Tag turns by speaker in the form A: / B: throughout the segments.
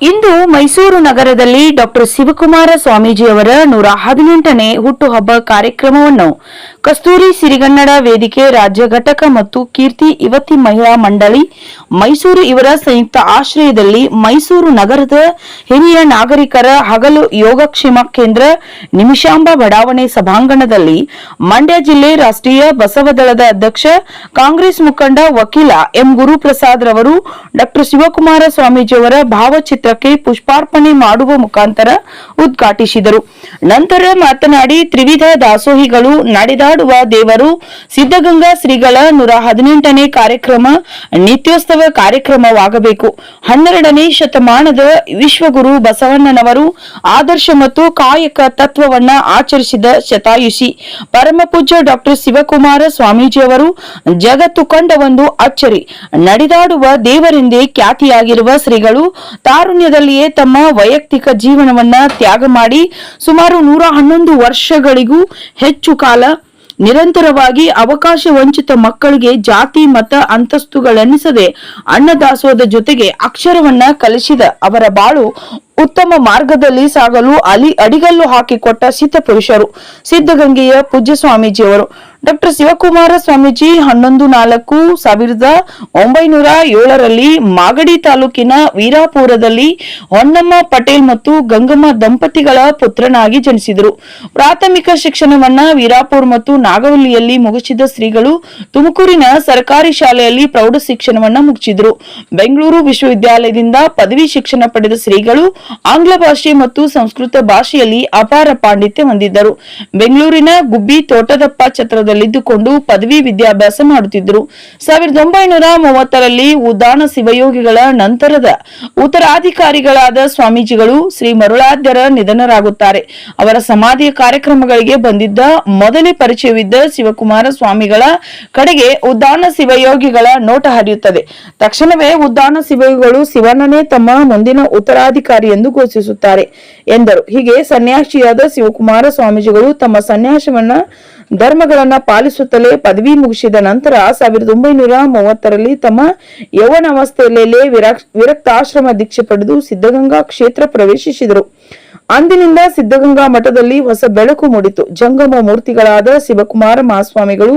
A: ಇಂದು ಮೈಸೂರು ನಗರದಲ್ಲಿ ಡಾಕ್ಟರ್ ಶಿವಕುಮಾರ ಸ್ವಾಮೀಜಿಯವರ ನೂರ ಹದಿನೆಂಟನೇ ಹುಟ್ಟುಹಬ್ಬ ಕಾರ್ಯಕ್ರಮವನ್ನು ಕಸ್ತೂರಿ ಸಿರಿಗನ್ನಡ ವೇದಿಕೆ ರಾಜ್ಯ ಘಟಕ ಮತ್ತು ಕೀರ್ತಿ ಯುವತಿ ಮಹಿಳಾ ಮಂಡಳಿ, ಮೈಸೂರು ಇವರ ಸಂಯುಕ್ತ ಆಶ್ರಯದಲ್ಲಿ ಮೈಸೂರು ನಗರದ ಹಿರಿಯ ನಾಗರಿಕರ ಹಗಲು ಯೋಗಕ್ಷೇಮ ಕೇಂದ್ರ ನಿಮಿಷಾಂಬ ಬಡಾವಣೆ ಸಭಾಂಗಣದಲ್ಲಿ ಮಂಡ್ಯ ಜಿಲ್ಲೆ ರಾಷ್ಟ್ರೀಯ ಬಸವದಳದ ಅಧ್ಯಕ್ಷ, ಕಾಂಗ್ರೆಸ್ ಮುಖಂಡ ವಕೀಲ ಎಂ ಗುರುಪ್ರಸಾದ್ ರವರು, ಡಾಕ್ಟರ್ ಶಿವಕುಮಾರ ಸ್ವಾಮೀಜಿಯವರ ಭಾವಚಿತ್ರಕ್ಕೆ ಪುಷ್ಪಾರ್ಪಣೆ ಮಾಡುವ ಮುಖಾಂತರ ಉದ್ಘಾಟಿಸಿದರು. ನಂತರ ಮಾತನಾಡಿ ತ್ರಿವಿಧ ದಾಸೋಹಿಗಳು ನಡೆದಾಡುವ ದೇವರು ಸಿದ್ಧಗಂಗಾ ಶ್ರೀಗಳ ನೂರ ಹದಿನೆಂಟನೇ ಕಾರ್ಯಕ್ರಮ, ನಿತ್ಯೋತ್ಸವ ಕಾರ್ಯಕ್ರಮವಾಗಬೇಕು. ಹನ್ನೆರಡನೇ ಶತಮಾನದ ವಿಶ್ವಗುರು ಬಸವಣ್ಣನವರು ಆದರ್ಶ ಮತ್ತು ಕಾಯಕ ತತ್ವವನ್ನ ಆಚರಿಸಿದ ಶತಾಯುಷಿ. ಪರಮಪೂಜ್ಯ ಡಾಕ್ಟರ್ ಶಿವಕುಮಾರ ಸ್ವಾಮೀಜಿಯವರು ಜಗತ್ತು ಕಂಡ ಒಂದು ಅಚ್ಚರಿ. ನಡೆದಾಡುವ ದೇವರೆಂದೇ ಖ್ಯಾತಿಯಾಗಿರುವ ಶ್ರೀಗಳು ತಾರುಣ್ಯದಲ್ಲಿಯೇ ತಮ್ಮ ವೈಯಕ್ತಿಕ ಜೀವನವನ್ನ ತ್ಯಾಗ ಮಾಡಿ ಸುಮಾರು ನೂರ ಹನ್ನೊಂದು ವರ್ಷಗಳಿಗೂ ಹೆಚ್ಚು ಕಾಲ ನಿರಂತರವಾಗಿ ಅವಕಾಶ ವಂಚಿತ ಮಕ್ಕಳಿಗೆ ಜಾತಿ, ಮತ ಅಂತಸ್ತುಗಳೆನಿಸದೆ ಅನ್ನದಾಸೋಹದ ಜೊತೆಗೆ ಅಕ್ಷರವನ್ನ ಕಲಿಸಿದ ಅವರ ಬಾಳು ಉತ್ತಮ ಮಾರ್ಗದಲ್ಲಿ ಸಾಗಲು ಅಲಿ ಅಡಿಗಲ್ಲು ಹಾಕಿಕೊಟ್ಟ ಸಿದ್ಧ ಪುರುಷರು ಸಿದ್ಧಗಂಗೆಯ ಪೂಜ್ಯ ಸ್ವಾಮೀಜಿಯವರು ಡಾಕ್ಟರ್ ಶಿವಕುಮಾರ ಸ್ವಾಮೀಜಿ ಹನ್ನೊಂದು ನಾಲ್ಕು ಸಾವಿರದ ಒಂಬೈನೂರ ಏಳರಲ್ಲಿ ಮಾಗಡಿ ತಾಲೂಕಿನ ವೀರಾಪುರದಲ್ಲಿ ಹೊನ್ನಮ್ಮ ಪಟೇಲ್ ಮತ್ತು ಗಂಗಮ್ಮ ದಂಪತಿಗಳ ಪುತ್ರನಾಗಿ ಜನಿಸಿದರು. ಪ್ರಾಥಮಿಕ ಶಿಕ್ಷಣವನ್ನ ವೀರಾಪುರ ಮತ್ತು ನಾಗವಲ್ಲಿಯಲ್ಲಿ ಮುಗಿಸಿದ ಶ್ರೀಗಳು ತುಮಕೂರಿನ ಸರ್ಕಾರಿ ಶಾಲೆಯಲ್ಲಿ ಪ್ರೌಢ ಶಿಕ್ಷಣವನ್ನ ಮುಗಿಸಿದರು. ಬೆಂಗಳೂರು ವಿಶ್ವವಿದ್ಯಾಲಯದಿಂದ ಪದವಿ ಶಿಕ್ಷಣ ಪಡೆದ ಶ್ರೀಗಳು ಆಂಗ್ಲ ಭಾಷೆ ಮತ್ತು ಸಂಸ್ಕೃತ ಭಾಷೆಯಲ್ಲಿ ಅಪಾರ ಪಾಂಡಿತ್ಯ ಹೊಂದಿದ್ದರು. ಬೆಂಗಳೂರಿನ ಗುಬ್ಬಿ ತೋಟದಪ್ಪ ಛತ್ರದಲ್ಲಿದ್ದುಕೊಂಡು ಪದವಿ ವಿದ್ಯಾಭ್ಯಾಸ ಮಾಡುತ್ತಿದ್ದರು. ಸಾವಿರದ ಒಂಬೈನೂರ ಮೂವತ್ತರಲ್ಲಿ ಉದಾನ ಶಿವಯೋಗಿಗಳ ನಂತರದ ಉತ್ತರಾಧಿಕಾರಿಗಳಾದ ಸ್ವಾಮೀಜಿಗಳು ಶ್ರೀ ಮರುಳಾದ್ಯರ ನಿಧನರಾಗುತ್ತಾರೆ. ಅವರ ಸಮಾಧಿಯ ಕಾರ್ಯಕ್ರಮಗಳಿಗೆ ಬಂದಿದ್ದ ಮೊದಲೇ ಪರಿಚಯವಿದ್ದ ಶಿವಕುಮಾರ ಸ್ವಾಮಿಗಳ ಕಡೆಗೆ ಉದ್ದಾನ ಶಿವಯೋಗಿಗಳ ನೋಟ ಹರಿಯುತ್ತದೆ. ತಕ್ಷಣವೇ ಉದ್ದಾನ ಶಿವಯೋಗಿಗಳು ಶಿವನನ್ನೇ ತಮ್ಮ ಮುಂದಿನ ಉತ್ತರಾಧಿಕಾರಿ ಎಂದು ಘೋಷಿಸುತ್ತಾರೆ ಎಂದರು. ಹೀಗೆ ಸನ್ಯಾಸಿಯಾದ ಶಿವಕುಮಾರ ಸ್ವಾಮೀಜಿಗಳು ತಮ್ಮ ಸನ್ಯಾಸವನ್ನ ಧರ್ಮಗಳನ್ನ ಪಾಲಿಸುತ್ತಲೇ ಪದವಿ ಮುಗಿಸಿದ ನಂತರ ಸಾವಿರದ ಒಂಬೈನೂರ ಮೂವತ್ತರಲ್ಲಿ ತಮ್ಮ ಯೌವನಾವಸ್ಥೆಯಲ್ಲೇ ವಿರಾಕ್- ವಿರಕ್ತಾಶ್ರಮ ದೀಕ್ಷೆ ಪಡೆದು ಸಿದ್ಧಗಂಗಾ ಕ್ಷೇತ್ರ ಪ್ರವೇಶಿಸಿದರು. ಅಂದಿನಿಂದ ಸಿದ್ಧಗಂಗಾ ಮಠದಲ್ಲಿ ಹೊಸ ಬೆಳಕು ಮೂಡಿತು. ಜಂಗಮ ಮೂರ್ತಿಗಳಾದ ಶಿವಕುಮಾರ ಮಹಾಸ್ವಾಮಿಗಳು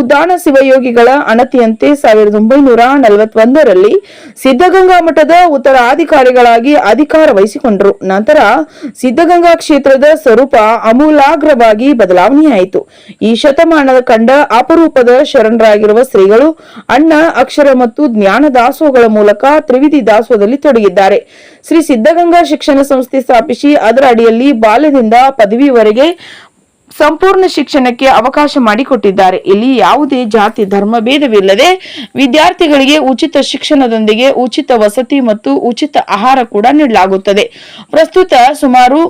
A: ಉದ್ದಾನ ಶಿವಯೋಗಿಗಳ ಅಣತಿಯಂತೆ ಸಾವಿರದ ಒಂಬೈನೂರ ನಲವತ್ತೊಂದರಲ್ಲಿ ಸಿದ್ಧಗಂಗಾ ಮಠದ ಉತ್ತರಾಧಿಕಾರಿಗಳಾಗಿ ಅಧಿಕಾರ ವಹಿಸಿಕೊಂಡರು. ನಂತರ ಸಿದ್ಧಗಂಗಾ ಕ್ಷೇತ್ರದ ಸ್ವರೂಪ ಅಮೂಲಾಗ್ರವಾಗಿ ಬದಲಾವಣೆಯಾಯಿತು. ಈ ಶತಮಾನದ ಕಂಡ ಅಪರೂಪದ ಶರಣರಾಗಿರುವ ಶ್ರೀಗಳು ಅಣ್ಣ, ಅಕ್ಷರ ಮತ್ತು ಜ್ಞಾನ ದಾಸೋಹಗಳ ಮೂಲಕ ತ್ರಿವಿಧಿ ದಾಸೋಹದಲ್ಲಿ ತೊಡಗಿದ್ದಾರೆ. ಶ್ರೀ ಸಿದ್ಧಗಂಗಾ ಶಿಕ್ಷಣ ಸಂಸ್ಥೆ ಸ್ಥಾಪಿಸಿ ಅದರ ಅಡಿಯಲ್ಲಿ ಬಾಲ್ಯದಿಂದ ಪದವಿವರೆಗೆ ಸಂಪೂರ್ಣ ಶಿಕ್ಷಣಕ್ಕೆ ಅವಕಾಶ ಮಾಡಿಕೊಟ್ಟಿದ್ದಾರೆ. ಇಲ್ಲಿ ಯಾವುದೇ ಜಾತಿ, ಧರ್ಮ ಭೇದವಿಲ್ಲದೆ ವಿದ್ಯಾರ್ಥಿಗಳಿಗೆ ಉಚಿತ ಶಿಕ್ಷಣದೊಂದಿಗೆ ಉಚಿತ ವಸತಿ ಮತ್ತು ಉಚಿತ ಆಹಾರ ಕೂಡ ನೀಡಲಾಗುತ್ತದೆ. ಪ್ರಸ್ತುತ ಸುಮಾರು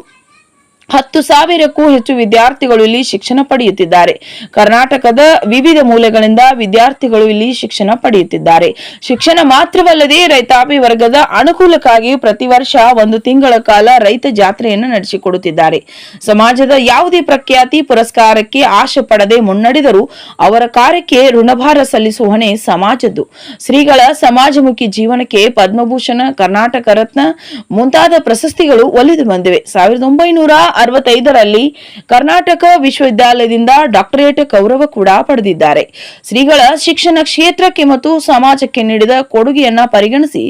A: ಹತ್ತು ಸಾವಿರಕ್ಕೂ ಹೆಚ್ಚು ವಿದ್ಯಾರ್ಥಿಗಳು ಇಲ್ಲಿ ಶಿಕ್ಷಣ ಪಡೆಯುತ್ತಿದ್ದಾರೆ. ಕರ್ನಾಟಕದ ವಿವಿಧ ಮೂಲೆಗಳಿಂದ ವಿದ್ಯಾರ್ಥಿಗಳು ಇಲ್ಲಿ ಶಿಕ್ಷಣ ಪಡೆಯುತ್ತಿದ್ದಾರೆ. ಶಿಕ್ಷಣ ಮಾತ್ರವಲ್ಲದೆ ರೈತಾಪಿ ವರ್ಗದ ಅನುಕೂಲಕ್ಕಾಗಿ ಪ್ರತಿ ವರ್ಷ ಒಂದು ತಿಂಗಳ ಕಾಲ ರೈತ ಜಾತ್ರೆಯನ್ನು ನಡೆಸಿಕೊಡುತ್ತಿದ್ದಾರೆ. ಸಮಾಜದ ಯಾವುದೇ ಪ್ರಖ್ಯಾತಿ ಪುರಸ್ಕಾರಕ್ಕೆ ಆಶೆ ಪಡದೆ ಮುನ್ನಡೆದರೂ ಅವರ ಕಾರ್ಯಕ್ಕೆ ಋಣಭಾರ ಸಲ್ಲಿಸುವ ಹೊಣೆ ಸಮಾಜದ್ದು. ಶ್ರೀಗಳ ಸಮಾಜಮುಖಿ ಜೀವನಕ್ಕೆ ಪದ್ಮಭೂಷಣ, ಕರ್ನಾಟಕ ರತ್ನ ಮುಂತಾದ ಪ್ರಶಸ್ತಿಗಳು ಒಲಿದು ಬಂದಿವೆ. ಸಾವಿರದ ಒಂಬೈನೂರ ಅರವತ್ತೈದರಲ್ಲಿ ಕರ್ನಾಟಕ ವಿಶ್ವವಿದ್ಯಾಲಯದಿಂದ ಡಾಕ್ಟರೇಟ್ ಗೌರವ ಕೂಡ ಪಡೆದಿದ್ದಾರೆ. ಶ್ರೀಗಳ ಶಿಕ್ಷಣ ಕ್ಷೇತ್ರಕ್ಕೆ ಮತ್ತು ಸಮಾಜಕ್ಕೆ ನೀಡಿದ ಕೊಡುಗೆಯನ್ನ ಪರಿಗಣಿಸಿ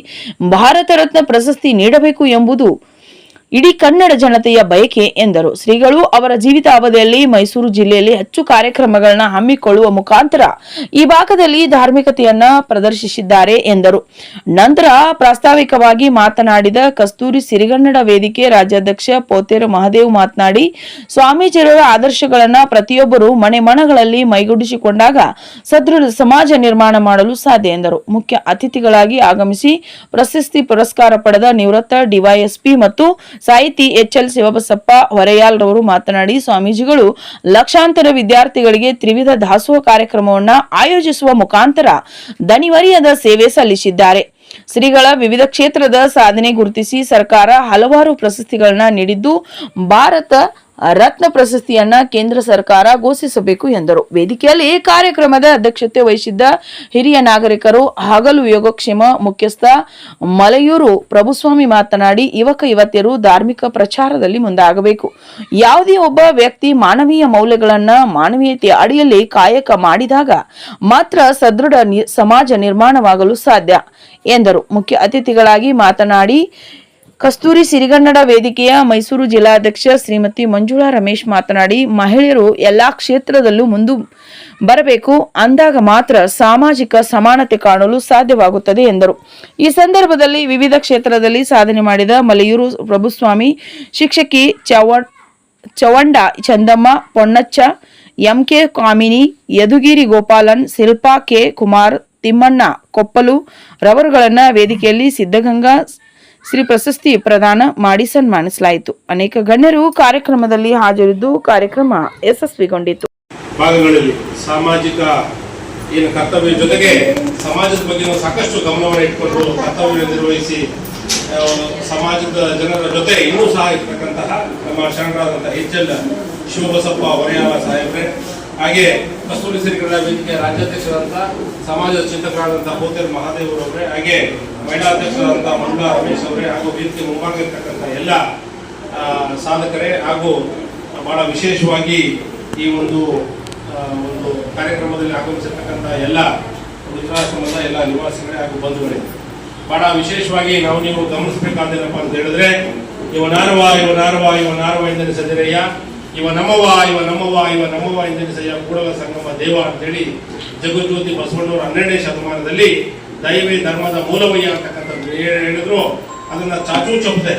A: ಭಾರತ ರತ್ನ ಪ್ರಶಸ್ತಿ ನೀಡಬೇಕು ಎಂಬುದು ಇಡೀ ಕನ್ನಡ ಜನತೆಯ ಬಯಕೆ ಎಂದರು. ಶ್ರೀಗಳು ಅವರ ಜೀವಿತಾವಧಿಯಲ್ಲಿ ಮೈಸೂರು ಜಿಲ್ಲೆಯಲ್ಲಿ ಹೆಚ್ಚು ಕಾರ್ಯಕ್ರಮಗಳನ್ನ ಹಮ್ಮಿಕೊಳ್ಳುವ ಮುಖಾಂತರ ಈ ಭಾಗದಲ್ಲಿ ಧಾರ್ಮಿಕತೆಯನ್ನ ಪ್ರದರ್ಶಿಸಿದ್ದಾರೆ ಎಂದರು. ನಂತರ ಪ್ರಾಸ್ತಾವಿಕವಾಗಿ ಮಾತನಾಡಿದ ಕಸ್ತೂರಿ ಸಿರಿಗನ್ನಡ ವೇದಿಕೆ ರಾಜ್ಯಾಧ್ಯಕ್ಷ ಪೋತೇರು ಮಹದೇವ್ ಮಾತನಾಡಿ ಸ್ವಾಮೀಜಿಯವರ ಆದರ್ಶಗಳನ್ನ ಪ್ರತಿಯೊಬ್ಬರು ಮನೆ ಮನಗಳಲ್ಲಿ ಮೈಗೂಡಿಸಿಕೊಂಡಾಗ ಸದೃಢ ಸಮಾಜ ನಿರ್ಮಾಣ ಮಾಡಲು ಸಾಧ್ಯ ಎಂದರು. ಮುಖ್ಯ ಅತಿಥಿಗಳಾಗಿ ಆಗಮಿಸಿ ಪ್ರಶಸ್ತಿ ಪುರಸ್ಕಾರ ಪಡೆದ ನಿವೃತ್ತ ಡಿವೈಎಸ್ಪಿ ಮತ್ತು ಸಾಹಿತಿ ಎಚ್ ಎಲ್ ಶಿವಬಸಪ್ಪ ಹೊರೆಯಾಲ್ ರವರು ಮಾತನಾಡಿ, ಸ್ವಾಮೀಜಿಗಳು ಲಕ್ಷಾಂತರ ವಿದ್ಯಾರ್ಥಿಗಳಿಗೆ ತ್ರಿವಿಧ ದಾಸೋಹ ಕಾರ್ಯಕ್ರಮವನ್ನ ಆಯೋಜಿಸುವ ಮುಖಾಂತರ ದಣಿವರಿಯದ ಸೇವೆ ಸಲ್ಲಿಸಿದ್ದಾರೆ. ಶ್ರೀಗಳ ವಿವಿಧ ಕ್ಷೇತ್ರದ ಸಾಧನೆ ಗುರುತಿಸಿ ಸರ್ಕಾರ ಹಲವಾರು ಪ್ರಶಸ್ತಿಗಳನ್ನ ನೀಡಿದ್ದು, ಭಾರತ ರತ್ನ ಪ್ರಶಸ್ತಿಯನ್ನ ಕೇಂದ್ರ ಸರ್ಕಾರ ಘೋಷಿಸಬೇಕು ಎಂದರು. ವೇದಿಕೆಯಲ್ಲಿ ಕಾರ್ಯಕ್ರಮದ ಅಧ್ಯಕ್ಷತೆ ವಹಿಸಿದ್ದ ಹಿರಿಯ ನಾಗರಿಕರು ಹಗಲು ಯೋಗಕ್ಷೇಮ ಮುಖ್ಯಸ್ಥ ಮಲೆಯೂರು ಪ್ರಭುಸ್ವಾಮಿ ಮಾತನಾಡಿ, ಯುವಕ ಯುವತಿಯರು ಧಾರ್ಮಿಕ ಪ್ರಚಾರದಲ್ಲಿ ಮುಂದಾಗಬೇಕು. ಯಾವುದೇ ಒಬ್ಬ ವ್ಯಕ್ತಿ ಮಾನವೀಯ ಮೌಲ್ಯಗಳನ್ನ ಮಾನವೀಯತೆಯ ಅಡಿಯಲ್ಲಿ ಕಾಯಕ ಮಾಡಿದಾಗ ಮಾತ್ರ ಸದೃಢ ಸಮಾಜ ನಿರ್ಮಾಣವಾಗಲು ಸಾಧ್ಯ, ಎಂದರು. ಮುಖ್ಯ ಅತಿಥಿಗಳಾಗಿ ಮಾತನಾಡಿ ಕಸ್ತೂರಿ ಸಿರಿಗನ್ನಡ ವೇದಿಕೆಯ ಮೈಸೂರು ಜಿಲ್ಲಾಧ್ಯಕ್ಷ ಶ್ರೀಮತಿ ಮಂಜುಳಾ ರಮೇಶ್ ಮಾತನಾಡಿ, ಮಹಿಳೆಯರು ಎಲ್ಲಾ ಕ್ಷೇತ್ರದಲ್ಲೂ ಮುಂದೆ ಬರಬೇಕು, ಅಂದಾಗ ಮಾತ್ರ ಸಾಮಾಜಿಕ ಸಮಾನತೆ ಕಾಣಲು ಸಾಧ್ಯವಾಗುತ್ತದೆ ಎಂದರು. ಈ ಸಂದರ್ಭದಲ್ಲಿ ವಿವಿಧ ಕ್ಷೇತ್ರದಲ್ಲಿ ಸಾಧನೆ ಮಾಡಿದ ಮಲೆಯೂರು ಪ್ರಭುಸ್ವಾಮಿ, ಶಿಕ್ಷಕಿ ಚವ Chavanda Chandamma, Ponnachcha, M K Kamini, Yadugiri Gopalan, Shilpa K Kumar, Thimmanna Koppalu ರವರುಗಳನ್ನು ವೇದಿಕೆಯಲ್ಲಿ ಸಿದ್ಧಗಂಗಾ ಶ್ರೀ ಪ್ರಶಸ್ತಿ ಪ್ರದಾನ ಮಾಡಿ ಸನ್ಮಾನಿಸಲಾಯಿತು. ಅನೇಕ ಗಣ್ಯರು ಕಾರ್ಯಕ್ರಮದಲ್ಲಿ ಹಾಜರಿದ್ದು ಕಾರ್ಯಕ್ರಮ ಯಶಸ್ವಿಗೊಂಡಿತು.
B: ಭಾಗಗಳಲ್ಲಿ ಸಾಮಾಜಿಕ, ಏನು ಕರ್ತವ್ಯ ಜೊತೆಗೆ ಸಮಾಜದ ಬಗ್ಗೆ ಸಾಕಷ್ಟು ಗಮನವನ್ನು ಇಟ್ಕೊಂಡು ಕರ್ತವ್ಯ ನಿರ್ವಹಿಸಿ ಸಮಾಜದ ಜನರ ಜೊತೆ ಇನ್ನೂ ಸಹ ಇರ್ತಕ್ಕಂತಹ ನಮ್ಮ ಶರಣರಾದಂತಹ ಎಚ್ ಎಲ್ ಶಿವಬಸಪ್ಪ ಹೊರೆಯಾಳ ಸಾಹೇಬ್ರೆ ಹಾಗೆ ಕಸ್ತೂರಿ ಸಿರಿಗರ ವೇದಿಕೆ ರಾಜ್ಯಾಧ್ಯಕ್ಷರಾದಂತಹ ಸಮಾಜದ ಚಿಂತಕರಾದಂತಹ ಹೋತೇರ್ ಮಹಾದೇವ್ ಅವರೇ, ಹಾಗೆ ಮಹಿಳಾ ಅಧ್ಯಕ್ಷರಾದಂತಹ ಮಂಜುಳಾ ರಮೇಶ್ ಅವರೇ, ಹಾಗೂ ವೇದಿಕೆ ಮುಂಭಾಗ ಇರ್ತಕ್ಕಂಥ ಎಲ್ಲ ಸಾಧಕರೇ, ಹಾಗೂ ಬಹಳ ವಿಶೇಷವಾಗಿ ಈ ಒಂದು ಒಂದು ಕಾರ್ಯಕ್ರಮದಲ್ಲಿ ಆಗಮಿಸಿರ್ತಕ್ಕಂಥ ಎಲ್ಲ ವೃದ್ಧಾಶ್ರಮದ ಎಲ್ಲ ನಿವಾಸಿಗಳೇ ಹಾಗೂ ಬಂಧುಗಳೇ. ಬಹಳ ವಿಶೇಷವಾಗಿ ನಾವು ನೀವು ಗಮನಿಸಬೇಕಾದೇನಪ್ಪ ಅಂತ ಹೇಳಿದ್ರೆ, ಇವ ನಾರವ ಇವ ನಾರವ ಇವ ನಾರವ ಎಂದೆನಿಸದಿರಯ್ಯ. ಇವ ನಮ್ಮವ ಇವ ನಮ್ಮವ ಇವ ನಮ್ಮವ ಎಂದೆನಿಸಯ್ಯ ಕೂಡಲ ಸಂಗಮ ದೇವ ಅಂತೇಳಿ ಜಗಜ್ಯೋತಿ ಬಸವಣ್ಣವರು ಹನ್ನೆರಡನೇ ಶತಮಾನದಲ್ಲಿ ದೈವೇ ಧರ್ಮದ ಮೂಲವಯ್ಯ ಅಂತಕ್ಕಂಥದ್ದು ಹೇಳಿದ್ರು. ಅದನ್ನ ಚಾಚು ಚಪ್ಪದೆ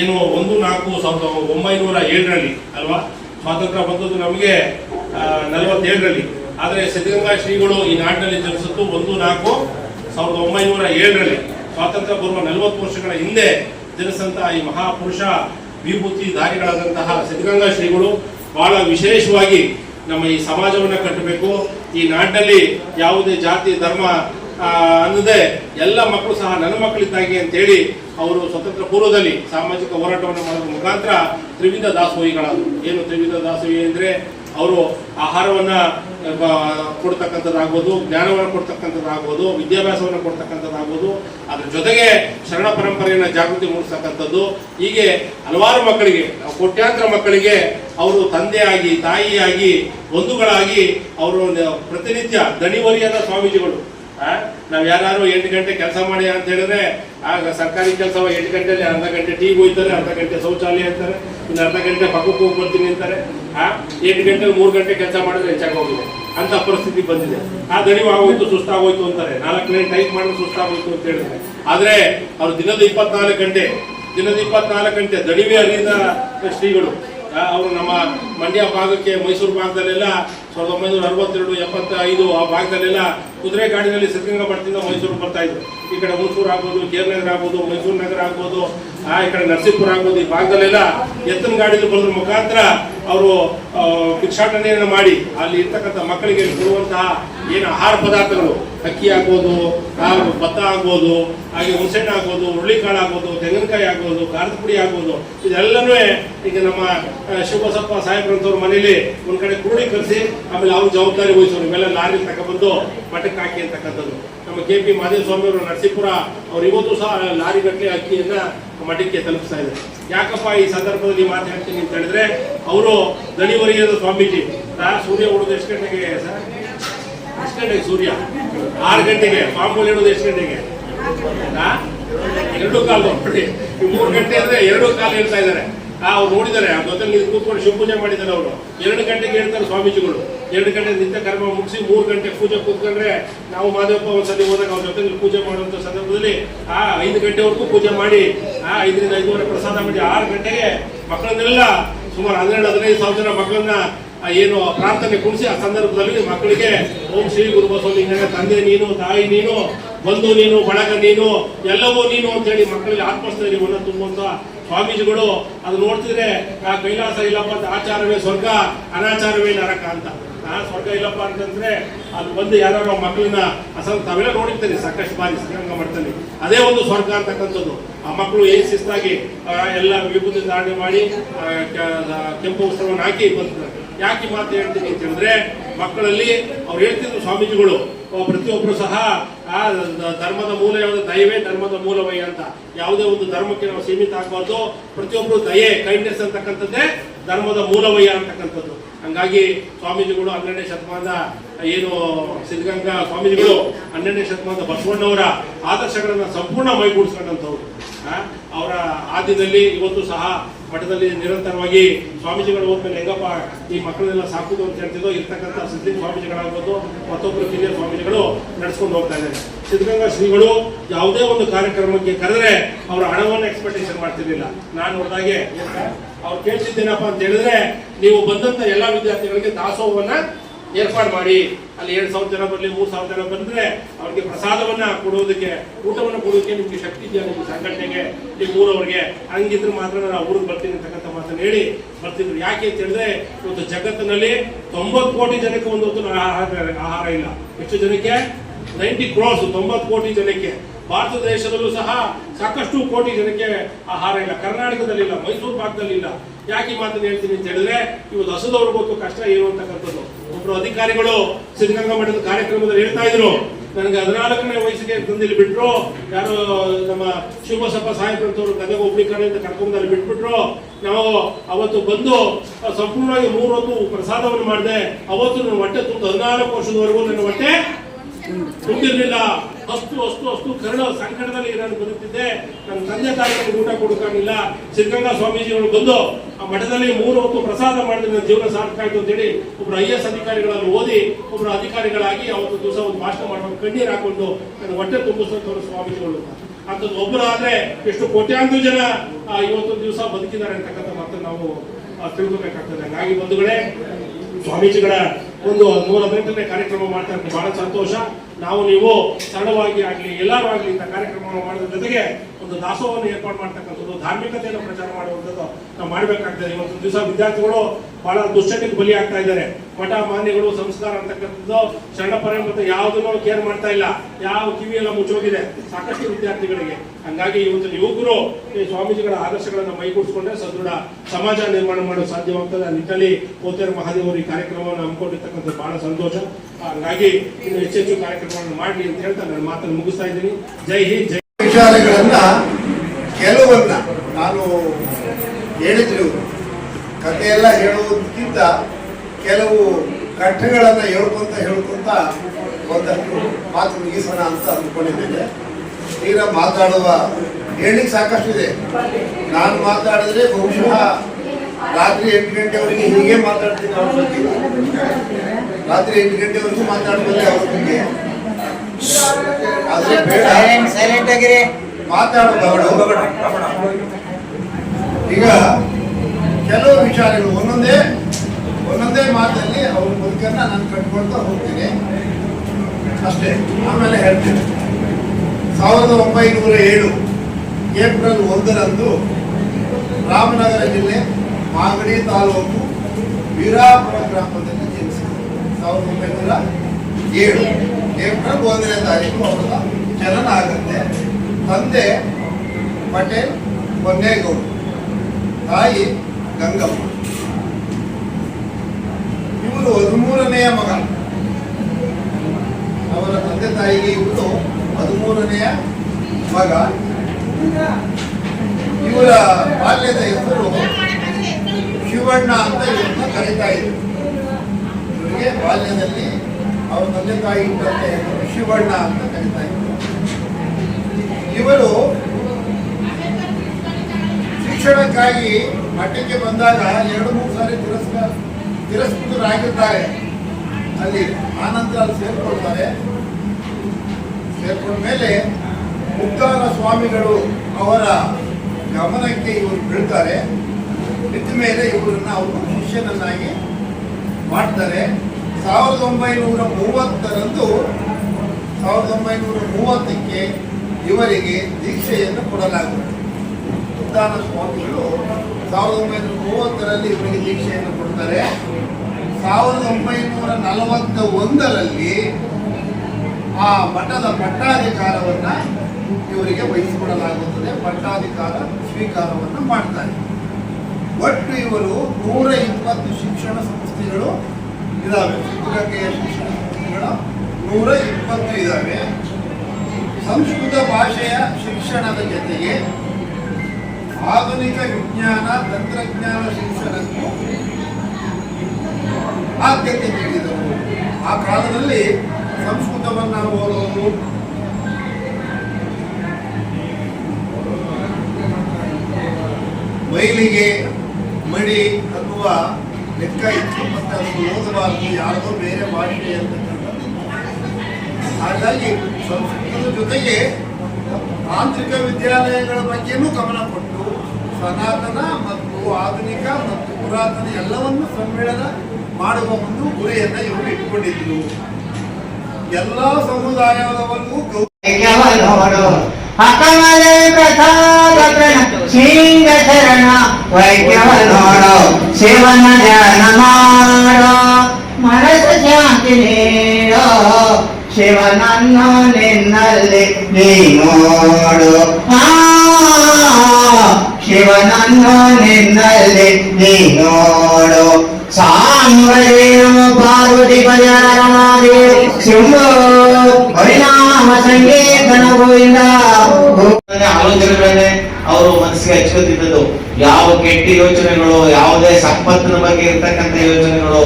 B: ಏನು ಒಂದು ನಾಲ್ಕು ಸಾವಿರದ ಒಂಬೈನೂರ ಏಳರಲ್ಲಿ ಅಲ್ವಾ? ಸ್ವಾತಂತ್ರ್ಯ ಬಂದದ್ದು ನಮಗೆ ನಲವತ್ತೇಳರಲ್ಲಿ. ಆದರೆ ಸಿದ್ಧಗಂಗಾ ಶ್ರೀಗಳು ಈ ನಾಡಿನಲ್ಲಿ ಜನಿಸಿದ್ದು ಒಂದು ನಾಲ್ಕು ಸಾವಿರದ ಒಂಬೈನೂರ ಏಳರಲ್ಲಿ. ಸ್ವಾತಂತ್ರ್ಯ ಪೂರ್ವ ನಲವತ್ತು ವರ್ಷಗಳ ಹಿಂದೆ ಜನಿಸಿದಂತಹ ಈ ಮಹಾಪುರುಷ ವಿಭೂತಿ ಧಾರಿಗಳಾದಂತಹ ಸಿದ್ಧಗಂಗಾ ಶ್ರೀಗಳು ಬಹಳ ವಿಶೇಷವಾಗಿ ನಮ್ಮ ಈ ಸಮಾಜವನ್ನ ಕಟ್ಟಬೇಕು. ಈ ನಾಡಿನಲ್ಲಿ ಯಾವುದೇ ಜಾತಿ, ಧರ್ಮ ಅನ್ನದೇ ಅನ್ನದೆ ಎಲ್ಲ ಮಕ್ಕಳು ಸಹ ನನ್ನ ಮಕ್ಕಳಿದ್ದಾಗೆ ಅಂತೇಳಿ ಅವರು ಸ್ವತಂತ್ರ ಪೂರ್ವದಲ್ಲಿ ಸಾಮಾಜಿಕ ಹೋರಾಟವನ್ನು ಮಾಡೋದ್ರ ಮುಖಾಂತರ ತ್ರಿವಿಧ ದಾಸೋಹಿಗಳಾದರು. ಏನು ತ್ರಿವಿಧ ದಾಸೋಹಿ ಅಂದರೆ, ಅವರು ಆಹಾರವನ್ನ ಬ- ಕೊಡ್ತಕ್ಕಂಥದ್ದಾಗ್ಬೋದು, ಜ್ಞಾನವನ್ನು ಕೊಡ್ತಕ್ಕಂಥದ್ದಾಗ್ಬೋದು, ವಿದ್ಯಾಭ್ಯಾಸವನ್ನು ಕೊಡ್ತಕ್ಕಂಥದ್ದಾಗ್ಬೋದು, ಅದ್ರ ಜೊತೆಗೆ ಶರಣ ಪರಂಪರೆಯನ್ನು ಜಾಗೃತಿ ಮೂಡಿಸ್ತಕ್ಕಂಥದ್ದು. ಹೀಗೆ ಹಲವಾರು ಮಕ್ಕಳಿಗೆ ಕೋಟ್ಯಾಂತರ ಮಕ್ಕಳಿಗೆ ಅವರು ತಂದೆಯಾಗಿ, ತಾಯಿಯಾಗಿ, ಬಂಧುಗಳಾಗಿ ಅವರು ಪ್ರತಿನಿತ್ಯ ದಣಿವರಿಯಾದ ಸ್ವಾಮೀಜಿಗಳು ನಾವ್ ಯಾರು ಎಂಟು ಗಂಟೆ ಕೆಲಸ ಮಾಡಿ ಅಂತ ಹೇಳಿದ್ರೆ, ಆಗ ಸರ್ಕಾರಿ ಕೆಲಸ ಎಂಟು ಗಂಟೆಯಲ್ಲಿ ಅರ್ಧ ಗಂಟೆ ಟೀಗೆ ಹೋಯ್ತಾರೆ ಅರ್ಧ ಗಂಟೆ ಶೌಚಾಲಯ ಅಂತಾರೆ, ಇನ್ನು ಅರ್ಧ ಗಂಟೆ ಪಕ್ಕಕ್ಕೆ ಹೋಗಿ ಬರ್ತೀನಿ ಅಂತಾರೆ. ಆ? ಎಂಟು ಗಂಟೆ ಮೂರು ಗಂಟೆ ಕೆಲಸ ಮಾಡಿದ್ರೆ ಹೆಚ್ಚಾಗಿ ಹೋಗಿದೆ ಅಂತ ಪರಿಸ್ಥಿತಿ ಬಂದಿದೆ. ಆ ದಣಿವು ಆಗೋಯ್ತು, ಸುಸ್ತಾಗೋಯ್ತು ಅಂತಾರೆ. ನಾಲ್ಕು ಗಂಟೆ ಟೈಪ್ ಮಾಡಿದ್ರೆ ಸುಸ್ತಾಗೋಯ್ತು ಅಂತ ಹೇಳಿದ್ರೆ. ಆದ್ರೆ, ಅವ್ರು ದಿನದ ಇಪ್ಪತ್ನಾಲ್ಕು ಗಂಟೆ, ದಿನದ ಇಪ್ಪತ್ನಾಲ್ಕು ಗಂಟೆ ದಣಿವೆ ಅಲ್ಲಿಂದ ಶ್ರೀಗಳು ಅವರು ನಮ್ಮ ಮಂಡ್ಯ ಭಾಗಕ್ಕೆ ಮೈಸೂರು ಭಾಗದಲ್ಲೆಲ್ಲ ಸಾವಿರದ ಒಂಬೈನೂರ ಅರವತ್ತೆರಡು, ಎಪ್ಪತ್ತೈದು ಆ ಭಾಗದಲ್ಲೆಲ್ಲ ಕುದುರೆ ಗಾಡಿನಲ್ಲಿ ಸಿದ್ಧಗಂಗಾ ಮಠದಿಂದ ಮೈಸೂರು ಬರ್ತಾ ಇದ್ರು. ಈ ಕಡೆ ಹುಣಸೂರು ಆಗ್ಬೋದು ಕೇರನಗರ ಆಗ್ಬೋದು, ಮೈಸೂರು ನಗರ ಆಗ್ಬೋದು, ಆ, ಈ ಕಡೆ ನರಸೀಪುರ ಆಗ್ಬೋದು, ಈ ಭಾಗದಲ್ಲೆಲ್ಲ ಎತ್ತಿನ ಗಾಡಿಯಲ್ಲಿ ಬಂದ್ರ ಮುಖಾಂತರ ಅವರು ಭಿಕ್ಷಾಟನೆಯನ್ನು ಮಾಡಿ ಅಲ್ಲಿ ಇರ್ತಕ್ಕಂಥ ಮಕ್ಕಳಿಗೆ ಕೊಡುವಂತಹ ಏನು ಆಹಾರ ಪದಾರ್ಥಗಳು, ಅಕ್ಕಿ ಆಗ್ಬೋದು ಭತ್ತ ಆಗ್ಬೋದು, ಹಾಗೆ ಹುಣಸೆಹಣ್ಣು ಆಗ್ಬೋದು, ಹುರುಳಿಕಾಳು ಆಗ್ಬೋದು, ತೆಂಗಿನಕಾಯಿ ಆಗ್ಬೋದು, ಖಾರದ ಪುಡಿ ಆಗ್ಬೋದು, ಇದೆಲ್ಲನೂ ಈಗ ನಮ್ಮ ಶಿವಬಸಪ್ಪ ಸಾಹೇಬ್ರಂಥವ್ರ ಮನೇಲಿ ಒಂದ್ ಕಡೆ ಕ್ರೋಢೀಕರಿಸಿ ಆಮೇಲೆ ಅವ್ರ ಜವಾಬ್ದಾರಿ ವಹಿಸೋರು. ಇವೆಲ್ಲ ಲಾರಿ ತಗೊಂಡ್ಬಂದು ಮಠಕ್ಕೆ ಹಾಕಿ ಅಂತಕ್ಕಂಥದ್ದು. ನಮ್ಮ ಕೆ ಪಿ ಮಾದೇವಸ್ವಾಮಿ ಅವರು ನರಸೀಪುರ, ಅವ್ರು ಇವತ್ತು ಸಹ ಲಾರಿ ಗಟ್ಟಲೆ ಅಕ್ಕಿಯನ್ನ ಮಠಕ್ಕೆ ತಲುಪಿಸ್ತಾ ಇದೆ ಯಾಕಪ್ಪ ಈ ಸಂದರ್ಭದಲ್ಲಿ ಮಾತು ಹೇಳ್ತೀನಿ ಅಂತ ಹೇಳಿದ್ರೆ, ಅವರು ದಣಿವರಿಯದ ಸ್ವಾಮೀಜಿ. ಸೂರ್ಯ ಉಳಿದ ಎಷ್ಟು ಗಂಟೆಗೆ, ಸರ್? ಎಷ್ಟು ಗಂಟೆಗೆ ಸೂರ್ಯ? ಆರು ಗಂಟೆಗೆ ಮಾಮೂಲಿ ಇಡೋದು ಎಷ್ಟು ಗಂಟೆಗೆ? ಎರಡು ಕಾಲು ನೋಡಿ. ಮೂರು ಗಂಟೆ ಅಂದ್ರೆ ಎರಡು ಕಾಲು ಹೇಳ್ತಾ ಇದ್ದಾರೆ. ಅವ್ರು ನೋಡಿದ್ದಾರೆ. ಆ ಜೊತೆ ಕೂತ್ಕೊಂಡು ಶಿವ ಪೂಜೆ ಮಾಡಿದ್ದಾರೆ ಅವರು. ಎರಡು ಗಂಟೆಗೆ ಹೇಳ್ತಾರೆ ಸ್ವಾಮೀಜಿಗಳು. ಎರಡು ಗಂಟೆ ನಿತ್ಯ ಕರ್ಮ ಮುಗಿಸಿ ಮೂರು ಗಂಟೆ ಪೂಜೆ ಕೂತ್ಕೊಂಡ್ರೆ ನಾವು ಮಾದೇವಪ್ಪ ಒಂದ್ಸತಿ ಹೋದಾಗ ಅವ್ರ ಜೊತೆ ಪೂಜೆ ಮಾಡುವಂತ ಸಂದರ್ಭದಲ್ಲಿ, ಆ, ಐದು ಗಂಟೆವರೆಗೂ ಪೂಜೆ ಮಾಡಿ, ಆ, ಐದರಿಂದ ಐದುವರೆ ಪ್ರಸಾದ ಮಾಡಿ ಆರು ಗಂಟೆಗೆ ಮಕ್ಕಳನ್ನೆಲ್ಲ ಸುಮಾರು ಹನ್ನೆರಡು, ಹದಿನೈದು ಸಾವಿರ ಜನ ಮಕ್ಕಳನ್ನ ಏನು ಪ್ರಾರ್ಥನೆ ಕುಣಿಸಿ ಆ ಸಂದರ್ಭದಲ್ಲಿ ಮಕ್ಕಳಿಗೆ, ಓಂ ಶ್ರೀ ಗುರು ತಂದೆ ನೀನು, ತಾಯಿ ನೀನು, ಬಂಧು ನೀನು, ಬಳಗ ನೀನು, ಎಲ್ಲವೂ ನೀನು ಅಂತ ಹೇಳಿ ಮಕ್ಕಳಿಗೆ ಆತ್ಮಸ್ಥೈರ್ಯವನ್ನು ತುಂಬುವಂತ ಸ್ವಾಮೀಜಿಗಳು. ಅದು ನೋಡ್ತಿದ್ರೆ ಆ ಕೈಲಾಸ ಇಲ್ಲಪ್ಪ ಅಂತ ಆಚಾರವೇ ಸ್ವರ್ಗ, ಅನಾಚಾರವೇ ನರಕ ಅಂತ. ಆ ಸ್ವರ್ಗ ಇಲ್ಲಪ್ಪ ಅಂತಂದ್ರೆ, ಅದು ಬಂದು ಯಾರು ಮಕ್ಕಳನ್ನ ಅಸಲ್ ತಾವೆಲ್ಲ ನೋಡಿರ್ತೀನಿ ಸಾಕಷ್ಟು ಬಾರಿ ಶ್ರೀರಂಗ ಮಾಡ್ತಾನೆ ಅದೇ ಒಂದು ಸ್ವರ್ಗ ಅಂತಕ್ಕಂಥದ್ದು. ಆ ಮಕ್ಕಳು ಏನ್ ಶಿಸ್ತಾಗಿ ಎಲ್ಲ ವಿಭೂತಿ ಧಾರಣೆ ಮಾಡಿ ಕೆಂಪು ವಸ್ತ್ರವನ್ನು ಹಾಕಿ ಬಂದಿದ್ದಾರೆ ಯಾಕೆ ಮಾತು ಹೇಳ್ತೀನಿ ಅಂತ ಹೇಳಿದ್ರೆ, ಮಕ್ಕಳಲ್ಲಿ ಅವ್ರು ಹೇಳ್ತಿದ್ರು ಸ್ವಾಮೀಜಿಗಳು ಪ್ರತಿಯೊಬ್ಬರು ಸಹ, ಆ, ಧರ್ಮದ ಮೂಲ ಯಾವುದು? ದಯವೇ ಧರ್ಮದ ಮೂಲವೇ ಅಂತ. ಯಾವುದೇ ಒಂದು ಧರ್ಮಕ್ಕೆ ನಾವು ಸೀಮಿತ ಆಗಬಾರ್ದು. ಪ್ರತಿಯೊಬ್ಬರು ದಯೆ ಕೈಂಡ್ನೆಸ್ ಅಂತಕ್ಕಂಥದ್ದೇ ಧರ್ಮದ ಮೂಲವಯ್ಯ ಅಂತಕ್ಕಂಥದ್ದು. ಹಂಗಾಗಿ ಸ್ವಾಮೀಜಿಗಳು ಹನ್ನೆರಡನೇ ಶತಮಾನದ, ಏನು, ಸಿದ್ಧಗಂಗಾ ಸ್ವಾಮೀಜಿಗಳು ಹನ್ನೆರಡನೇ ಶತಮಾನದ ಬಸವಣ್ಣವರ ಆದರ್ಶಗಳನ್ನು ಸಂಪೂರ್ಣ ಮೈಗೂಡಿಸ್ಕೊಂಡಂಥವ್ರು. ಅವರ ಆದ್ಯದಲ್ಲಿ ಇವತ್ತು ಸಹ ಮಠದಲ್ಲಿ ನಿರಂತರವಾಗಿ ಸ್ವಾಮೀಜಿಗಳು ಹೋದ್ಮೇಲೆ, ಹೆಂಗಪ್ಪ, ಈ ಮಕ್ಕಳನ್ನೆಲ್ಲ ಸಾಕುದು ಅಂತ ಹೇಳ್ತಿದ್ದೋ ಇರ್ತಕ್ಕಂಥ ಸಿದ್ಧಲಿಂಗ ಸ್ವಾಮೀಜಿಗಳಾಗ್ಬೋದು ಮತ್ತೊಬ್ಬರು ಕಿರಿಯ ಸ್ವಾಮೀಜಿಗಳು ನಡೆಸ್ಕೊಂಡು ಹೋಗ್ತಾ ಇದ್ದಾರೆ. ಸಿದ್ಧಗಂಗಾ ಶ್ರೀಗಳು ಯಾವುದೇ ಒಂದು ಕಾರ್ಯಕ್ರಮಕ್ಕೆ ಕರೆದ್ರೆ ಅವರ ಹಣವನ್ನು ಎಕ್ಸ್ಪೆಕ್ಟೇಷನ್ ಮಾಡ್ತಿರ್ಲಿಲ್ಲ. ನಾನು ನೋಡಿದಾಗೆ ಅವ್ರು ಕೇಳ್ತಿದ್ದೇನಪ್ಪ ಅಂತ ಹೇಳಿದ್ರೆ, ನೀವು ಬಂದಂತ ಎಲ್ಲಾ ವಿದ್ಯಾರ್ಥಿಗಳಿಗೆ ದಾಸೋಹವನ್ನ ಏರ್ಪಾಡು ಮಾಡಿ, ಅಲ್ಲಿ ಎರಡು ಸಾವಿರ ಜನ ಬರಲಿ, ಮೂರು ಸಾವಿರ ಜನ ಬಂದ್ರೆ ಅವ್ರಿಗೆ ಪ್ರಸಾದವನ್ನ ಕೊಡೋದಕ್ಕೆ, ಊಟವನ್ನು ಕೊಡೋದಕ್ಕೆ ನಿಮಗೆ ಶಕ್ತಿ ಇದೆಯಾ ನಿಮ್ಮ ಸಂಘಟನೆಗೆ ನಿಮ್ಮ ಊರವ್ರಿಗೆ ಹಂಗಿದ್ರೆ ಮಾತ್ರ ನಾನು ಊರಿಗೆ ಬರ್ತೀನಿ ಅಂತಕ್ಕಂಥ ಮಾತನ್ನು ಹೇಳಿ ಬರ್ತಿದ್ರು. ಯಾಕೆ ಅಂತ ಹೇಳಿದ್ರೆ, ಇವತ್ತು ಜಗತ್ತಿನಲ್ಲಿ ತೊಂಬತ್ತು ಕೋಟಿ ಜನಕ್ಕೆ ಒಂದು ಹೊತ್ತು ಆಹಾರ ಆಹಾರ ಇಲ್ಲ. ಎಷ್ಟು ಜನಕ್ಕೆ? ನೈಂಟಿ ಕ್ರೋಸ್ ತೊಂಬತ್ತು ಕೋಟಿ ಜನಕ್ಕೆ. ಭಾರತ ದೇಶದಲ್ಲೂ ಸಹ ಸಾಕಷ್ಟು ಕೋಟಿ ಜನಕ್ಕೆ ಆಹಾರ ಇಲ್ಲ. ಕರ್ನಾಟಕದಲ್ಲಿ ಇಲ್ಲ, ಮೈಸೂರು ಭಾಗದಲ್ಲಿ ಇಲ್ಲ. ಯಾಕೆ ಮಾತನ್ನು ಹೇಳ್ತೀನಿ ಅಂತ ಹೇಳಿದ್ರೆ, ಇವತ್ತು ಹಸದವ್ರಿಗೆ ಕಷ್ಟ ಏನು ಅಂತಕ್ಕಂಥದ್ದು. ಅಧಿಕಾರಿಗಳು ಸಿದ್ಧಗಂಗಾ ಮಠದ ಕಾರ್ಯಕ್ರಮದಲ್ಲಿ ಹೇಳ್ತಾ ಇದ್ರು. ನನಗೆ ಹದಿನಾಲ್ಕನೇ ವಯಸ್ಸಿಗೆ ತಂದಿಲ್ಲಿ ಬಿಟ್ರು. ಯಾರು ನಮ್ಮ ಶಿವಬಸಪ್ಪ ಸಾಹೇಬ್ರಂತವ್ರು ಗದಗ ಕರ್ಕೊಂಡು ಅಲ್ಲಿ ಬಿಟ್ಬಿಟ್ರು. ನಾವು ಅವತ್ತು ಬಂದು ಸಂಪೂರ್ಣವಾಗಿ ಮೂರು ಪ್ರಸಾದವನ್ನು ಮಾಡಿದೆ. ಅವತ್ತು ನನ್ನ ಹೊಟ್ಟೆ ತುಂಬ ಹದಿನಾಲ್ಕು ವರ್ಷದವರೆಗೂ ನನ್ನ ಹೊಟ್ಟೆ ತುಂಬಿರ್ಲಿಲ್ಲ. ಅಷ್ಟು ಅಷ್ಟು ಅಷ್ಟು ಕರಡ ಸಂಕಟದಲ್ಲಿ ನಾನು ಬದುಕ್ತಿದ್ದೆ. ನನ್ನ ತಂದೆ ತಾಯಿಗೆ ಊಟ ಕೊಡೋಕ್ಕಾಗಿಲ್ಲ ಸಿದ್ಧಗಂಗಾ ಸ್ವಾಮೀಜಿಗಳು ಬಂದು ಆ ಮಠದಲ್ಲಿ ಮೂರು ಹೊತ್ತು ಪ್ರಸಾದ ಮಾಡಿದ ನನ್ನ ಜೀವನ ಸಾರ್ಥಕ ಆಯ್ತು ಅಂತೇಳಿ ಒಬ್ರು ಐ ಎಸ್ ಅಧಿಕಾರಿಗಳನ್ನು ಓದಿ ಒಬ್ರು ಅಧಿಕಾರಿಗಳಾಗಿ ಅವತ್ತು ದಿವಸ ಒಂದು ಭಾಷಣ ಮಾಡುವಾಗ ಕಣ್ಣೀರು ಹಾಕೊಂಡು ನನ್ನ ಹೊಟ್ಟೆ ತುಂಬಿಸುವಂಥವ್ರು ಸ್ವಾಮೀಜಿಗಳು. ಅಂಥದ್ದು ಒಬ್ಬರು ಆದ್ರೆ ಎಷ್ಟು ಕೋಟ್ಯಾಂತರ ಜನ ಇವತ್ತು ದಿವಸ ಬದುಕಿದ್ದಾರೆ ಅಂತಕ್ಕಂಥ ಮಾತು ನಾವು ತಿಳ್ಕೊಬೇಕಾಗ್ತದೆ. ಹಾಗಾಗಿ ಬಂಧುಗಳೇ ಸ್ವಾಮೀಜಿಗಳ ಒಂದು ನೂರ ಕಾರ್ಯಕ್ರಮ ಮಾಡ್ತಾ ಇರೋದು. ಬಹಳ ಸಂತೋಷ. ನಾವು ನೀವು ಸರಳವಾಗಿ ಆಗಲಿ, ಎಲ್ಲರೂ ಆಗಲಿ ಇಂಥ ಕಾರ್ಯಕ್ರಮವನ್ನು ಮಾಡೋದ್ರ ಜೊತೆಗೆ ಒಂದು ದಾಸೋಹವನ್ನು ಏರ್ಪಾಡು ಮಾಡ್ತಕ್ಕಂಥದ್ದು, ಧಾರ್ಮಿಕತೆಯನ್ನು ಪ್ರಚಾರ ಮಾಡುವಂಥದ್ದು ನಾವು ಮಾಡಬೇಕಾಗ್ತದೆ. ಇವತ್ತು ದಿವಸ ವಿದ್ಯಾರ್ಥಿಗಳು ಬಹಳ ದುಶ್ಚಟಕ್ಕೆ ಬಲಿ ಆಗ್ತಾ ಇದ್ದಾರೆ. ಮಠ ಮಾನ್ಯಗಳು ಸಂಸ್ಕಾರ ಅಂತಕ್ಕಂಥದ್ದು ಶರಣ ಮತ್ತೆ ಯಾವುದನ್ನು ಕೇರ್ ಮಾಡ್ತಾ ಇಲ್ಲ. ಯಾವ ಕಿವಿ ಎಲ್ಲ ಮುಚ್ಚೋಗಿದೆ. ಸಾಕಷ್ಟು ವಿದ್ಯಾರ್ಥಿಗಳಿಗೆ. ಹಂಗಾಗಿ ಇವತ್ತು ಯುವಕರು ಈ ಸ್ವಾಮೀಜಿಗಳ ಆದರ್ಶಗಳನ್ನು ಮೈಗೂಡಿಸ್ಕೊಂಡ್ರೆ ಸದೃಢ ಸಮಾಜ ನಿರ್ಮಾಣ ಮಾಡಲು ಸಾಧ್ಯವಾಗ್ತದೆ. ನಿಟ್ಟಲ್ಲಿ ಕೋತೇರ ಮಹಾದೇವರು ಈ ಕಾರ್ಯಕ್ರಮವನ್ನು ಹಮ್ಮಿಕೊಂಡಿರ್ತಕ್ಕಂಥ ಬಹಳ ಸಂತೋಷ. ಹಂಗಾಗಿ ಇನ್ನು ಹೆಚ್ಚೆಚ್ಚು ಕಾರ್ಯಕ್ರಮವನ್ನು ಮಾಡಲಿ ಅಂತ ಹೇಳ್ತಾ ನಾನು ಮಾತನ್ನು ಮುಗಿಸ್ತಾ ಇದ್ದೀನಿ. ಜೈ ಹಿಂದ್, ಜೈ
C: ವಿಚಾರಗಳನ್ನ ಕೆಲವನ್ನ ನಾನು ಹೇಳಿದ್ರು. ಕಥೆಯೆಲ್ಲ ಹೇಳುವುದಕ್ಕಿಂತ ಕೆಲವು ಕಟ್ಟೆಗಳನ್ನ ಹೇಳ್ಕೊಂತ ಹೇಳ್ಕೊಂತ ಒಂದಷ್ಟು ಮಾತು ಮುಗಿಸೋಣ ಅಂತ ಅಂದ್ಕೊಂಡಿದ್ದೇನೆ. ಈಗ ಮಾತಾಡುವ ಹೇಳಿಕ್ ಸಾಕಷ್ಟು ಇದೆ ನಾನು ಮಾತಾಡಿದ್ರೆ ಬಹುಶಃ ರಾತ್ರಿ ಎಂಟು ಗಂಟೆವರೆಗೆ ಹೀಗೆ ಮಾತಾಡ್ತೀನಿ ಅವ್ರ ರಾತ್ರಿ ಎಂಟು ಗಂಟೆವರೆಗೂ ಮಾತಾಡ್ಬೋದೇ ಅವ್ರ ಬಗ್ಗೆ. ಆದ್ರೆ ಬೇಡ.
D: ಸೈಲೆಂಟ್
C: ಮಾತಾಡೋದು ಈಗ ಕೆಲವು ವಿಚಾರಗಳು, ಒಂದೊಂದೇ ಒಂದೊಂದೇ ಮಾತಲ್ಲಿ ಅವ್ರ ಬದುಕನ್ನ ನಾನು ಕಟ್ಕೊಳ್ತಾ ಹೋಗ್ತೀನಿ. ಅಷ್ಟೇ, ಆಮೇಲೆ ಹೇಳ್ತೇನೆ. ಸಾವಿರದ ಒಂಬೈನೂರ ಏಳು, ಏಪ್ರಿಲ್ ಒಂದರಂದು ರಾಮನಗರ ಜಿಲ್ಲೆ ಮಾಗಡಿ ತಾಲೂಕು ವೀರಾಪುರ ಗ್ರಾಮದಲ್ಲಿ ಜನಿಸಿದರು ಸಾವಿರದ ಒಂಬೈನೂರ ಏಳು, ಏಪ್ರಿಲ್ ಒಂದನೇ ತಾರೀಕು ಅವರ ಜನನ ಆಗುತ್ತೆ ತಂದೆ ಪಟೇಲ್ ಹೊನ್ನೇಗೌಡ ತಾಯಿ ಗಂಗಮ್ಮ. ಇವರು ಹದಿಮೂರನೆಯ ಮಗ ಅವರ ತಂದೆ ತಾಯಿಗೆ ಇವರು ಹದಿಮೂರನೆಯ ಮಗ. ಇವರ ಬಾಲ್ಯದ ಹೆಸರು ಶಿವಣ್ಣ ಅಂತ ಇವರನ್ನ ಕರೀತಾ ಇದ್ರು. ಇವರಿಗೆ ಬಾಲ್ಯದಲ್ಲಿ ಅವರ ತಂದೆ ತಾಯಿ ಇಟ್ಟಂತೆ ಶಿವಣ್ಣ ಅಂತ. ಇವರು ಶಿಕ್ಷಣಕ್ಕಾಗಿ ಮಠಕ್ಕೆ ಬಂದಾಗ ಎರಡು ಮೂರು ಸಾರಿ ತಿರಸ್ಕಾರ ತಿರಸ್ಕೃತರಾಗಿರ್ತಾರೆ ಅಲ್ಲಿ ಆನಂತರ ಸೇರ್ಕೊಳ್ತಾರೆ. ಸೇರ್ಕೊಂಡ ಮೇಲೆ ಮುಕ್ತಾನ ಸ್ವಾಮಿಗಳು ಅವರ ಗಮನಕ್ಕೆ ಇವರು ಬೀಳ್ತಾರೆ. ಬಿದ್ದ ಮೇಲೆ ಇವರನ್ನ ಅವರು ಶಿಷ್ಯನನ್ನಾಗಿ ಮಾಡ್ತಾರೆ. ಸಾವಿರದ ಒಂಬೈನೂರ ಮೂವತ್ತರಂದು, ಸಾವಿರದ ಒಂಬೈನೂರ ಮೂವತ್ತಕ್ಕೆ ಇವರಿಗೆ ದೀಕ್ಷೆಯನ್ನು ಕೊಡಲಾಗುತ್ತದೆ ಉದ್ದಾನ ಸ್ವಾಮಿಗಳು ಸಾವಿರದ ಒಂಬೈನೂರ ಮೂವತ್ತರಲ್ಲಿ ಇವರಿಗೆ ದೀಕ್ಷೆಯನ್ನು ಕೊಡ್ತಾರೆ. ಸಾವಿರದ ಒಂಬೈನೂರ ನಲವತ್ತ ಒಂದರಲ್ಲಿ ಆ ಮಠದ ಪಟ್ಟಾಧಿಕಾರವನ್ನ ಇವರಿಗೆ ವಹಿಸಿಕೊಡಲಾಗುತ್ತದೆ. ಪಟ್ಟಾಧಿಕಾರ ಸ್ವೀಕಾರವನ್ನು ಮಾಡ್ತಾರೆ. ಒಟ್ಟು ಇವರು ನೂರ ಇಪ್ಪತ್ತು ಶಿಕ್ಷಣ ಸಂಸ್ಥೆಗಳು ಶಿಕ್ಷಕೀಯ ಶಿಕ್ಷಣ ಸಂಸ್ಥೆಗಳು ನೂರ ಇಪ್ಪತ್ತು ಇದ್ದಾವೆ ಸಂಸ್ಕೃತ ಭಾಷೆಯ ಶಿಕ್ಷಣದ ಜೊತೆಗೆ ಆಧುನಿಕ ವಿಜ್ಞಾನ, ತಂತ್ರಜ್ಞಾನ ಶಿಕ್ಷಣಕ್ಕೂ ಆದ್ಯತೆ ನೀಡಿದರು. ಆ ಕಾಲದಲ್ಲಿ ಸಂಸ್ಕೃತವನ್ನು ಓದೋದು ಮೈಲಿಗೆ ಮಡಿ ಅನ್ನುವ ಲೆಕ್ಕ ಇತ್ತು ಮತ್ತು ಅದನ್ನು ಓದಬಾರದು ಯಾವುದೋ ಬೇರೆ ಭಾಷೆ ಅಂತಕ್ಕಂಥದ್ದು ಹಾಗಾಗಿ ಸಂಸ್ಕೃತದ ಜೊತೆಗೆ ತಾಂತ್ರಿಕ ವಿದ್ಯಾಲಯಗಳ ಬಗ್ಗೆನೂ ಗಮನ ಕೊಟ್ಟು ಸನಾತನ ಮತ್ತು ಆಧುನಿಕ ಮತ್ತು ಪುರಾತನ ಎಲ್ಲವನ್ನು ಸಮ್ಮೇಳನ ಮಾಡುವ ಒಂದು ಗುರಿಯನ್ನು ಇವರು ಇಟ್ಕೊಂಡಿದ್ರು. ಎಲ್ಲ ಸಮುದಾಯದವರಿಗೂ
E: ಶಿವನ ಧ್ಯಾನ ಮಾಡೋ, ಮನಸ್ಸು ಶಾಂತಿ ನೀಡೋ ಶಿವನನ್ನು ನಿನ್ನಲ್ಲಿ ನೀ ನೋಡು ಆ ಶಿವನನ್ನು ನಿನ್ನಲ್ಲಿ ನೀ ನೋಡು ಸಾಂಗರೇನು ಪಾರ್ವತಿ ಪಜರಮಾರಿ ಶಿವ ಪರಿಣಾಮ ಸಂಗೀತನ ಗೋವಿಂದ
F: ಆಲೋಚನೆಗಳನ್ನೇ ಅವರು ಮನಸ್ಸಿಗೆ ಹಚ್ಕೋತಿದ್ದದ್ದು ಯಾವ ಕೆಟ್ಟ ಯೋಚನೆಗಳು, ಯಾವುದೇ ಸಂಪತ್ತಿನ ಬಗ್ಗೆ ಇರ್ತಕ್ಕಂಥ ಯೋಚನೆಗಳು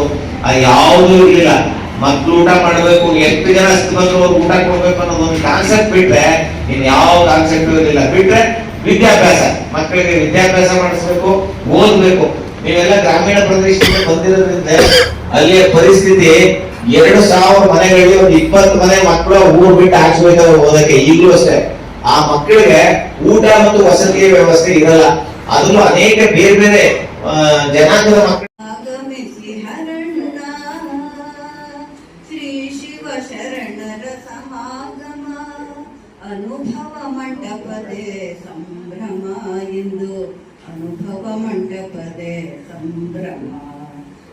F: ಯಾವುದೂ ಇರಲಿಲ್ಲ. ಮಕ್ಳು ಊಟ ಮಾಡಬೇಕು ಎಷ್ಟು ಜನ ಅಷ್ಟು ಬಂದ್ರು ಊಟ ಕೊಡ್ಬೇಕು ಅನ್ನೋದು ಒಂದು ಕಾನ್ಸೆಪ್ಟ್ ಬಿಟ್ರೆ ಇನ್ ಯಾವ ಕಾನ್ಸೆಪ್ಟ್ ಇರಲಿಲ್ಲ. ಬಿಟ್ರೆ ವಿದ್ಯಾಭ್ಯಾಸ. ಮಕ್ಕಳಿಗೆ ವಿದ್ಯಾಭ್ಯಾಸ ಮಾಡಿಸ್ಬೇಕು, ಓದ್ಬೇಕು. ನೀವೆಲ್ಲ ಗ್ರಾಮೀಣ ಪ್ರದೇಶದಿಂದ ಬಂದಿರೋದ್ರಿಂದ ಅಲ್ಲಿಯ ಪರಿಸ್ಥಿತಿ ಎರಡು ಸಾವಿರ ಮನೆಗಳಿಗೆ ಒಂದು ಇಪ್ಪತ್ತು ಮನೆ ಮಕ್ಕಳು ಊರ್ ಬಿಟ್ಟು ಹಾಕ್ಸ್ಬೇಕಾದ್ರೆ ಓದಕ್ಕೆ. ಈಗಲೂ ಅಷ್ಟೇ. ಆ ಮಕ್ಕಳಿಗೆ ಊಟ ಮತ್ತು ವಸತಿಯ ವ್ಯವಸ್ಥೆ ಇರಲ್ಲ. ಅದನ್ನು ಅನೇಕ ಬೇರೆ ಬೇರೆ ಜನಾಂಗದ ಮಕ್ಕಳು
G: ಅನುಭವ ಮಂಟಪದೆ ಸಂಭ್ರಮ ಎಂದು ಅನುಭವ ಮಂಟಪದೆ ಸಂಭ್ರಮ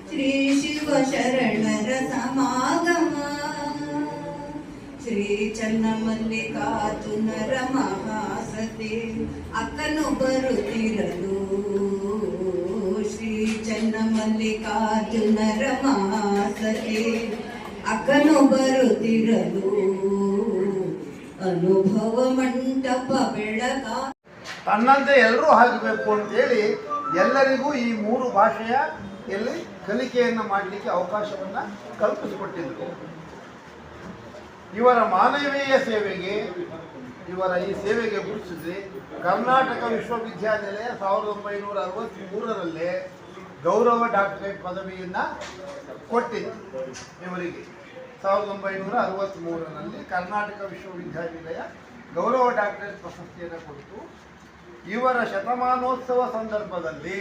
G: ಶ್ರೀ ಶಿವ ಶರಣರ ಸಮಾಗಮ ಶ್ರೀ ಚನ್ನಮಲ್ಲಿಕಾರ್ಜುನರ ಮಹಾಸತಿ ಅಕ್ಕನು ಬರುತ್ತಿರಲು ಶ್ರೀ ಚನ್ನಮಲ್ಲಿಕಾರ್ಜುನರ ಮಹಾಸತಿ ಅಕ್ಕನು ಬರುತ್ತಿರಲು ಅನುಭವ ಮಂಟಪ ಬೆಳಗ
C: ತನ್ನಂತೆ ಎಲ್ಲರೂ ಆಗಬೇಕು ಅಂತೇಳಿ ಎಲ್ಲರಿಗೂ ಈ ಮೂರು ಭಾಷೆಯ ಇಲ್ಲಿ ಕಲಿಕೆಯನ್ನು ಮಾಡಲಿಕ್ಕೆ ಅವಕಾಶವನ್ನು ಕಲ್ಪಿಸಿಕೊಟ್ಟಿದ್ರು. ಇವರ ಮಾನವೀಯ ಸೇವೆಗೆ, ಇವರ ಈ ಸೇವೆಗೆ ಗುರುತಿಸಿ ಕರ್ನಾಟಕ ವಿಶ್ವವಿದ್ಯಾನಿಲಯ ಸಾವಿರದ ಒಂಬೈನೂರ ಅರವತ್ತ್ಮೂರರಲ್ಲೇ ಗೌರವ ಡಾಕ್ಟರೇಟ್ ಪದವಿಯನ್ನು ಕೊಟ್ಟಿತ್ತು ಇವರಿಗೆ. ಸಾವಿರದ ಒಂಬೈನೂರ ಅರವತ್ತ್ಮೂರರಲ್ಲಿ ಕರ್ನಾಟಕ ವಿಶ್ವವಿದ್ಯಾನಿಲಯ ಗೌರವ ಡಾಕ್ಟರೇಟ್ ಪ್ರಶಸ್ತಿಯನ್ನು ಕೊಟ್ಟು ಇವರ ಶತಮಾನೋತ್ಸವ ಸಂದರ್ಭದಲ್ಲಿ